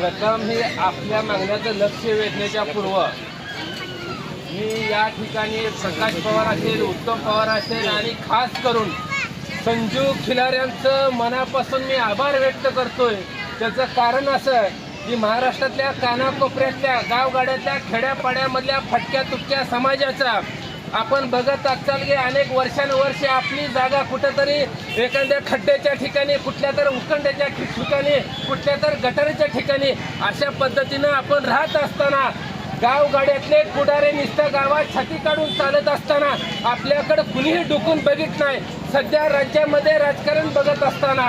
प्रथम हे आपल्या मागण्याचं लक्ष वेधण्याच्या पूर्व मी या ठिकाणी प्रकाश पवार असेल उत्तम पवार असेल आणि खास करून संजू खिलाऱ्यांचं मनापासून मी आभार व्यक्त करतोय. त्याचं कारण असं आहे की महाराष्ट्रातल्या कानाकोपऱ्यातल्या गावगाड्यातल्या खेड्यापाड्यामधल्या फटक्या तुटक्या समाजाचा आपण बघत असाल की अनेक वर्षानुवर्षे आपली जागा कुठंतरी एखाद्या खड्ड्याच्या ठिकाणी कुठल्या तर उखंड्याच्या ठिकाणी कुठल्या तर गटारीच्या ठिकाणी अशा पद्धतीनं आपण राहत असताना गावगाड्यातले पुढारे नुसतं गावात छाती काढून चालत असताना आपल्याकडे कुणीही डुकून बघित नाही. सध्या राज्यामध्ये राजकारण बघत असताना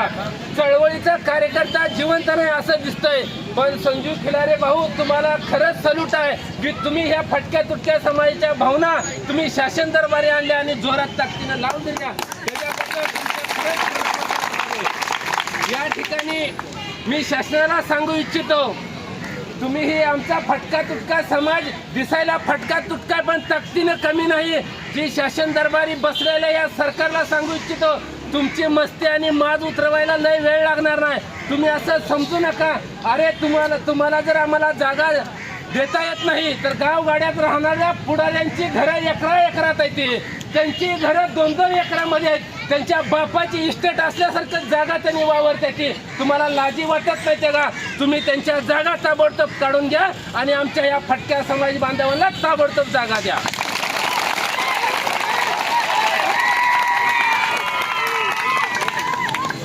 चळवळीचा कार्यकर्ता जिवंत नाही असं दिसतंय. पण संजू खिलारे भाऊ तुम्हाला खरंच सल्यूट आहे की तुम्ही ह्या फटक्या तुटक्या समाजाच्या भावना तुम्ही शासन दरबारी आणल्या आणि जोरात ताकदीनं लावून दिल्या. या ठिकाणी मी शासनाला सांगू इच्छितो तुम्ही ही आमचा फटका तुटका समाज दिसायला फटका तुटका पण तक्तीनं कमी नाही. जी शासन दरबारी बसलेल्या या सरकारला सांगू इच्छितो तुमची मस्ती आणि माज उतरवायला लय वेळ लागणार नाही. तुम्ही असं समजू नका. अरे तुम्हाला तुम्हाला जर आम्हाला जागा देता येत नाही तर गावगाड्यात राहणाऱ्या पुढाऱ्यांची घरं एकरा एकरात येते त्यांची घरं दोन दोन एकरामध्ये आहेत. त्यांच्या बापाची इस्टेट असल्यासारखं जागा त्यांनी वावरते ती. तुम्हाला लाजी वाटत नाही त्याला. तुम्ही त्यांच्या जागा ताबडतोब काढून घ्या आणि आमच्या या फटक्या समाज बांधवांना ताबडतोब जागा द्या.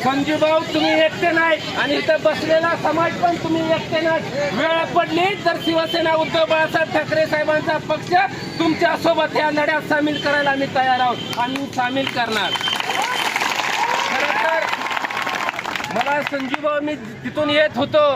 संजूभाऊ तुम्ही एकटे नाही आणि इथं बसलेला समाज पण तुम्ही एकटे नाही. वेळ पडली तर शिवसेना उद्धव बाळासाहेब ठाकरे साहेबांचा पक्ष तुमच्यासोबत या लढ्यात सामील करायला आम्ही तयार आहोत. आम्ही सामील करणार. मला संजू भाऊ मी तिथून येत होतो.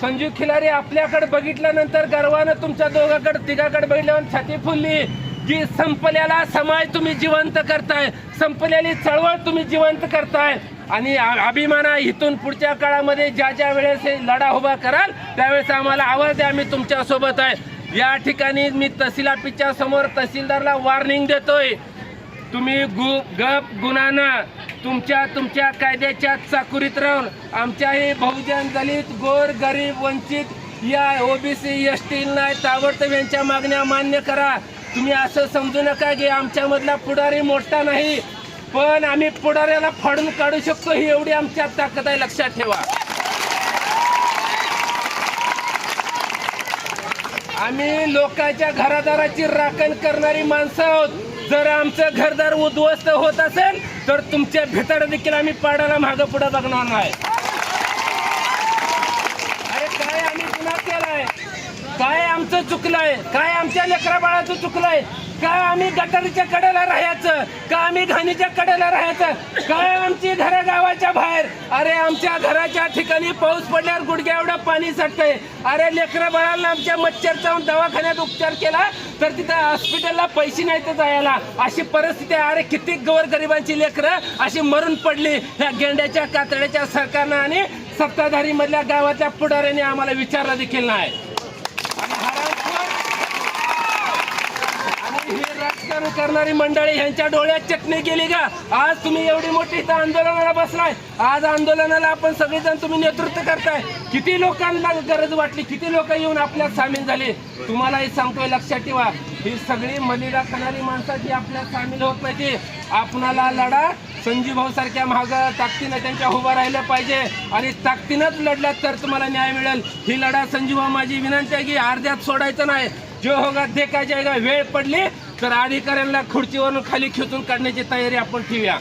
संजू खिलारी आपल्याकडे बघितल्यानंतर गर्वानं तुमच्या दोघाकडे तिघाकडे बघितल्यावर छाती फुलली. जी संपल्याला समाज तुम्ही जिवंत करताय. संपलेली चळवळ तुम्ही जिवंत करताय. आणि अभिमाना इथून पुढच्या काळामध्ये ज्या ज्या वेळेस हे लढा उभा कराल त्यावेळेस आम्हाला आवाज द्या आम्ही तुमच्यासोबत आहे. या ठिकाणी मी तहसीलापीच्या समोर तहसीलदारला वॉर्निंग देतोय. तुम्ही गु गप गुणानं तुमच्या तुमच्या कायद्याच्या चाकुरीत राहून आमच्याही बहुजन दलित गोर गरीब वंचित या ओबीसी एस टी नाही ताबडतोब यांच्या मागण्या मान्य करा. तुम्ही असं समजू नका की आमच्यामधला पुढारी मोठा नाही. पण आम्ही पुढाऱ्याला फाडून काढू शकतो ही एवढी आमच्या ताकद आहे लक्षात ठेवा. आम्ही लोकांच्या घरादाराची राखण करणारी माणसं आहोत. जर आमचं घरदार उद्ध्वस्त होत असेल तर तुमच्या भितर देखील आम्ही पाडायला मागं पुढे बघणार नाही अरे काय आम्ही गुन्हा केलाय काय आमचं चुकलंय. काय आमच्या लेकरा बाळाचं चुकलंय? काय आम्ही गटारीच्या कडेला राहायचं? का आम्ही घाणीच्या कडेला राहायचं? काय आमची घरं गावाच्या बाहेर? अरे आमच्या घराच्या ठिकाणी पाऊस पडल्यावर गुडघ्या एवढं पाणी साठतंय. अरे लेकरा बाळाला आमच्या मच्छर जाऊन दवाखान्यात उपचार केला तर तिथं हॉस्पिटलला पैसे नाही तर जायला. अशी परिस्थिती आहे. अरे किती गोरगरिबांची लेकरं अशी मरून पडली. ह्या गेंड्याच्या कातड्याच्या सरकारनं आणि सत्ताधारी मधल्या गावाच्या पुढाऱ्याने आम्हाला विचारला देखील नाही आणि हरामखोर आणि ही राजकारण करणारी मंडळी ह्यांच्या डोळ्यात चटणी गेली का? आज तुम्ही एवढी मोठी इथं आंदोलनाला बसलाय. आज आंदोलनाला आपण सगळेजण तुम्ही नेतृत्व करताय. किती लोकांना गरज वाटली? किती लोक येऊन आपल्यात सामील झाले? तुम्हालाही सांगतोय लक्षात ठेवा. ही सगळी मलिडा खाणारी माणसाची आपल्यात सामील होत नाही ती आपणाला लढा संजीव भाऊ सारख्या महाग ताकदीनं त्यांच्या उभं राहिलं पाहिजे. आणि ताकदीनंच लढल्यात तर तुम्हाला न्याय मिळेल. ही लढा संजीव भाऊ माझी विनंती आहे की अर्ध्यात सोडायचं नाही. जो होगा देखा जायगा वेळ पडली. तर अधिकाऱ्यांना खुर्चीवरून खाली खेचून काढण्याची तयारी आपण ठेवूया.